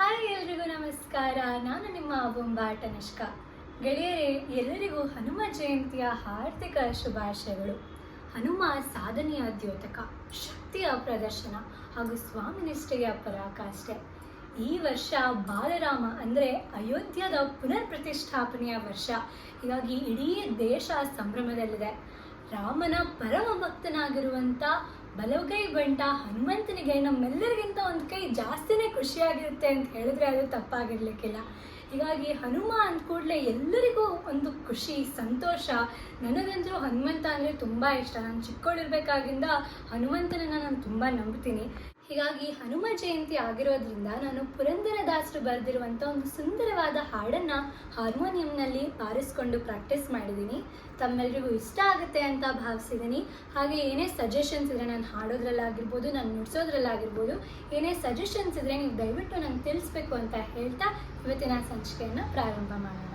Hi ಎಲ್ರಿಗೂ ನಮಸ್ಕಾರ. ನಾನು ನಿಮ್ಮ ಬೊಂಬಾಟ ನಿಷ್ಕ. ಗೆಳೆಯರೇ, ಎಲ್ಲರಿಗೂ ಹನುಮ ಜಯಂತಿಯ ಹಾರ್ದಿಕ ಶುಭಾಶಯಗಳು. ಹನುಮ ಸಾಧನೆಯ ದ್ಯೋತಕ, ಶಕ್ತಿಯ ಪ್ರದರ್ಶನ ಹಾಗೂ ಸ್ವಾಮಿ ನಿಷ್ಠೆಯ ಪರಾಕಾಷ್ಠೆ. ಈ ವರ್ಷ ಬಾಲರಾಮ ಅಂದರೆ ಅಯೋಧ್ಯದ ಪುನರ್ ಪ್ರತಿಷ್ಠಾಪನೆಯ ವರ್ಷ. ಹೀಗಾಗಿ ಇಡೀ ದೇಶ ಸಂಭ್ರಮದಲ್ಲಿದೆ. ರಾಮನ ಪರಮ ಭಕ್ತನಾಗಿರುವಂಥ ಬಲಗೈ ಬಂಟ ಹನುಮಂತನಿಗೆ ನಮ್ಮೆಲ್ಲರಿಗಿಂತ ಒಂದು ಕೈ ಜಾಸ್ತಿನೇ ಖುಷಿಯಾಗಿರುತ್ತೆ ಅಂತ ಹೇಳಿದ್ರೆ ಅದು ತಪ್ಪಾಗಿರ್ಲಿಕ್ಕಿಲ್ಲ. ಹೀಗಾಗಿ ಹನುಮ ಅಂದ ಕೂಡಲೇ ಎಲ್ಲರಿಗೂ ಒಂದು ಖುಷಿ, ಸಂತೋಷ. ನನಗಂತೂ ಹನುಮಂತ ಅಂದರೆ ತುಂಬ ಇಷ್ಟ. ನಾನು ಚಿಕ್ಕವಳಿರ್ಬೇಕಾಗಿಂದ ಹನುಮಂತನನ್ನ ನಾನು ತುಂಬ ನಂಬ್ತೀನಿ. ಹೀಗಾಗಿ ಹನುಮ ಜಯಂತಿ ಆಗಿರೋದ್ರಿಂದ ನಾನು ಪುರಂದರದಾಸರು ಬರೆದಿರುವಂಥ ಒಂದು ಸುಂದರವಾದ ಹಾಡನ್ನು ಹಾರ್ಮೋನಿಯಂನಲ್ಲಿ ಬಾರಿಸ್ಕೊಂಡು ಪ್ರಾಕ್ಟೀಸ್ ಮಾಡಿದ್ದೀನಿ. ತಮ್ಮೆಲ್ಲರಿಗೂ ಇಷ್ಟ ಆಗುತ್ತೆ ಅಂತ ಭಾವಿಸಿದ್ದೀನಿ. ಹಾಗೆ ಏನೇ ಸಜೆಷನ್ಸ್ ಇದ್ದರೆ ನಾನು ಹಾಡೋದ್ರಲ್ಲಾಗಿರ್ಬೋದು, ನಾನು ನುಡಿಸೋದ್ರಲ್ಲಾಗಿರ್ಬೋದು, ಏನೇ ಸಜೆಷನ್ಸ್ ಇದ್ದರೆ ನೀವು ದಯವಿಟ್ಟು ನಂಗೆ ತಿಳಿಸ್ಬೇಕು ಅಂತ ಹೇಳ್ತಾ ಇವತ್ತಿನ ಸಂಚಿಕೆಯನ್ನು ಪ್ರಾರಂಭ ಮಾಡೋಣ.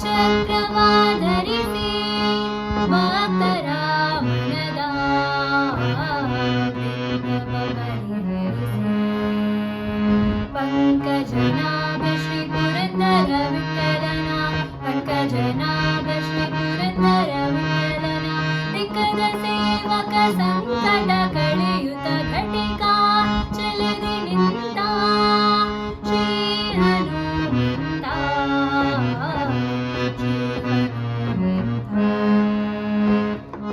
चक्रमाधरिते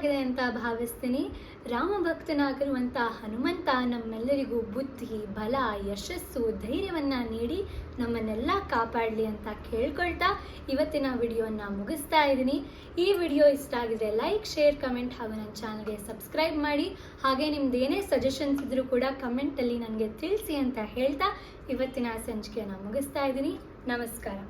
ಆಗಿದೆ ಅಂತ ಭಾವಿಸ್ತೀನಿ. ರಾಮ ಭಕ್ತನಾಗಿರುವಂಥ ಹನುಮಂತ ನಮ್ಮೆಲ್ಲರಿಗೂ ಬುದ್ಧಿ, ಬಲ, ಯಶಸ್ಸು, ಧೈರ್ಯವನ್ನ ನೀಡಿ ನಮ್ಮನ್ನೆಲ್ಲ ಕಾಪಾಡಲಿ ಅಂತ ಕೇಳ್ಕೊಳ್ತಾ ಇವತ್ತಿನ ವಿಡಿಯೋನ ಮುಗಿಸ್ತಾ ಇದ್ದೀನಿ. ಈ ವಿಡಿಯೋ ಇಷ್ಟ ಆಗಿದ್ರೆ ಲೈಕ್, ಶೇರ್, ಕಮೆಂಟ್ ಹಾಗೂ ನನ್ನ ಚಾನಲ್ಗೆ ಸಬ್ಸ್ಕ್ರೈಬ್ ಮಾಡಿ. ಹಾಗೆ ನಿಮ್ದು ಏನೇ ಸಜೆಷನ್ಸ್ ಇದ್ದರೂ ಕೂಡ ಕಮೆಂಟಲ್ಲಿ ನನಗೆ ತಿಳಿಸಿ ಅಂತ ಹೇಳ್ತಾ ಇವತ್ತಿನ ಸಂಚಿಕೆಯನ್ನು ಮುಗಿಸ್ತಾ ಇದ್ದೀನಿ. ನಮಸ್ಕಾರ.